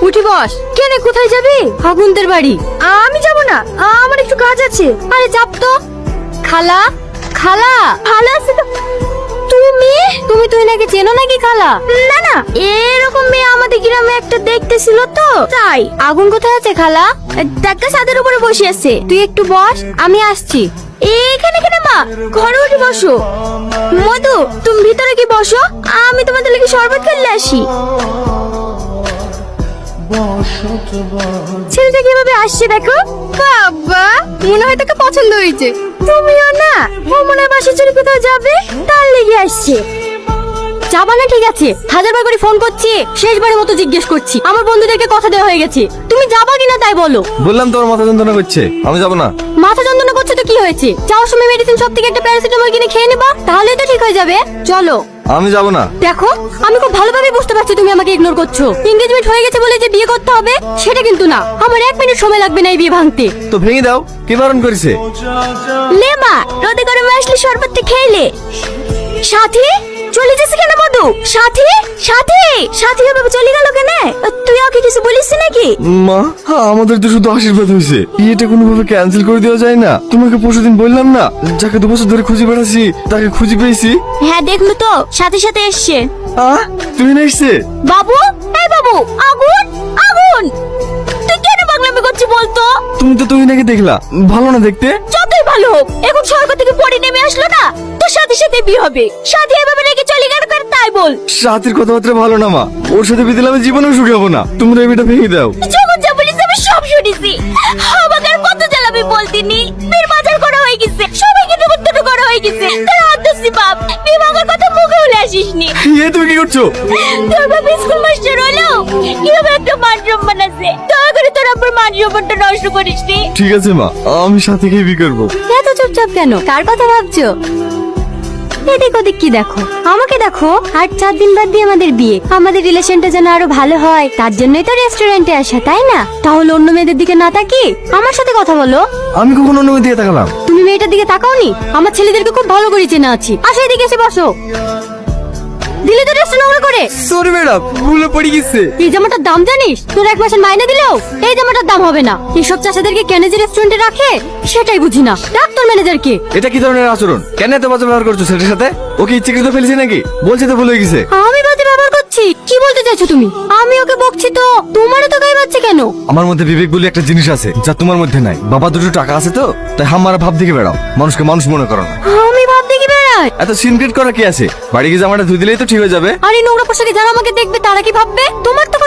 উঠি বস। কেন, কোথায় যাবি? ফাগুনদের বাড়ি। আমি যাব না। আমার একটু কাজ আছে। আরে চাপ তো। খালা খালা। খালা আছে তো। তুমি? তুমি তুই নাকি চেনো নাকি খালা? না না। এরকম মেয়ে আমাদের গ্রামে একটা দেখতেছিল তো। তাই। আগুন কোথায় আছে, খালা? দেখা ছাদের উপরে বসে আছে। তুই একটু বস, আমি আসছি। এখানে কেন, মা? ঘরে উঠে বসো। মধু, তুমি ভিতরে কি বসো? আমি তোমাদের লাগি শরবত খেলে আসি। ছেলেটা কীভাবে আসছে দেখো? বাবা মনে হয় তোকে পছন্দ হয়েছে। তুমিও না ও মনে হয় বাসা চুরি কোথাও যাবে? তার লেগে আসছে। যাবা না ঠিক আছে। হাজারবার করে ফোন করছি শেষবারের মতো জিজ্ঞেস করছি। আমার বন্ধুদেরকে কথা দেওয়া হয়ে গেছে। তুমি যাবা কিনা তাই বলো। বললাম তোর মাথা যন্ত্রণা করছে। আমি যাব না। মাথা যন্ত্রণা করছে তো কি হয়েছে? যাওয়ার সময় মেডিসিন সব থেকে একটা প্যারাসিটামল কিনে খেয়ে নেবা তাহলে তো ঠিক হয়ে যাবে। চলো। আমি যাব না। দেখো আমি খুব ভালোভাবে বুঝতে পারছি তুমি আমাকে ইগনোর করছ। এনগেজমেন্ট হয়ে গেছে বলে যে বিয়ে করতে হবে সেটা কিন্তু না। আমার এক মিনিট সময় লাগবে না এই বিয়ে ভাঙতে। তো ভেঙে দাও কে বারণ করেছে? লেমা রোদে গরমে আসলে শরবতটা খেলে সাথী চলে যাচ্ছে কেন মধু সাথী সাথী সাথী এভাবে চলে গেল কেন? তুই ওকে কিছু বলিস নাকি? মা আমাদের তো শুধু আশীর্বাদ হয়েছে। এটা কোনোভাবে ক্যান্সেল করে দেওয়া যায় না। তোমাকে পরশুদিন বললাম না যাকে দু বছর ধরে খুঁজে বেড়াচ্ছি তাকে খুঁজে পেয়েছি। হ্যাঁ দেখল তো সাথে সাথে এসছে। আহ তুমি না এসছে? বাবু এই বাবু আগুন আগুন! তুই কেন পাগলামি করছিস বলতো? তুমি তো তুমি নাকি দেখলা ভালো না দেখতে? ভালো হোক এখন স্বর্গ থেকে পড়ে নেমে আসলো না? তোর সাথে সাথে বিয়ে হবে। সাথে এভাবে রেখে চলে গেল কেন তাই বল। সাথীর কথাবার্তা ভালো না মা। ওর সাথে বিয়ে দিলে আমি জীবনেও সুখী হব না। তোমরা এই বিয়েটা ভেঙে দাও। যখন যা বলিস আমি সব শুনেছি। আমাকে আর কত জ্বালাবি বলতিনি। বীর বাজার করা হয়ে গেছে। সবাইকে নিমন্ত্রণ করা হয়ে গেছে। তোর আদ্যসি বাপ। আসিসনি। এ তুমি কি করছ? তোর বাপ স্কুল মাস্টার হলো। কীভাবে একটা মান সম্মান আছে দয়া করে তোর আব্বার মান সম্মানটা নষ্ট করিস নি ঠিক আছে মা। আমি সাথীকে বিয়ে করব। এত চুপচাপ কেন? কার কথা ভাবছ? এদিক ওদিক কি দেখো? আমাকে দেখো আর চার দিন বাদ দিয়ে আমাদের বিয়ে। আমাদের রিলেশনটা যেন আরও ভালো হয়। তার জন্যই তো রেস্টুরেন্টে আসা তাই না? তাহলে অন্য মেয়েদের দিকে না তাকি আমার সাথে কথা বলো। আমি কখন অন্য মেয়ে দিয়ে তাকালাম? তুমি মেয়েটার দিকে তাকাওনি? আমার ছেলেদেরকে খুব ভালো করে চেনা আছি। আসো এদিকে এসে বসো। দিলে তো রেস্ট নোংরা করে। সরি ম্যাডাম ভুলে পড়ে গেছে। এই জামাটার দাম জানিস? তোর এক মাসের মাইনে দিলেও এই জামাটার দাম হবে না। এইসব চাষাদেরকে কেন যে রেস্টুরেন্টে রাখে সেটাই বুঝি না। ডাক তোর ম্যানেজারকে এটা কি ধরনের আচরণ? কেন এত বাজে ব্যবহার করছ সাথে? ওকে ইচ্ছে করে ফেলেছে নাকি? বলছে তো ভুলে গেছে। আমি বাজে ব্যবহার করছি কি বলতে চাইছো তুমি? আমি ওকে বকছি তো তোমারও তো গায়ে বাচ্চা কেন? আমার মধ্যে বিবেক বলে একটা জিনিস আছে যা তোমার মধ্যে নাই। বাবা দুটো টাকা আছে তো তাই হামারা ভাব দিকে বেড়াও। মানুষকে মানুষ মনে করো না। আমি ভাব দেখি বেড়াই এত সিনক্রেট করা কি আছে? বাড়ি গিয়ে জামাটা ধুই দিলেই তো ঠিক হয়ে যাবে। আর এই নোংরা পোশাকে যারা আমাকে দেখবে তারা কি ভাববে? তোমার তো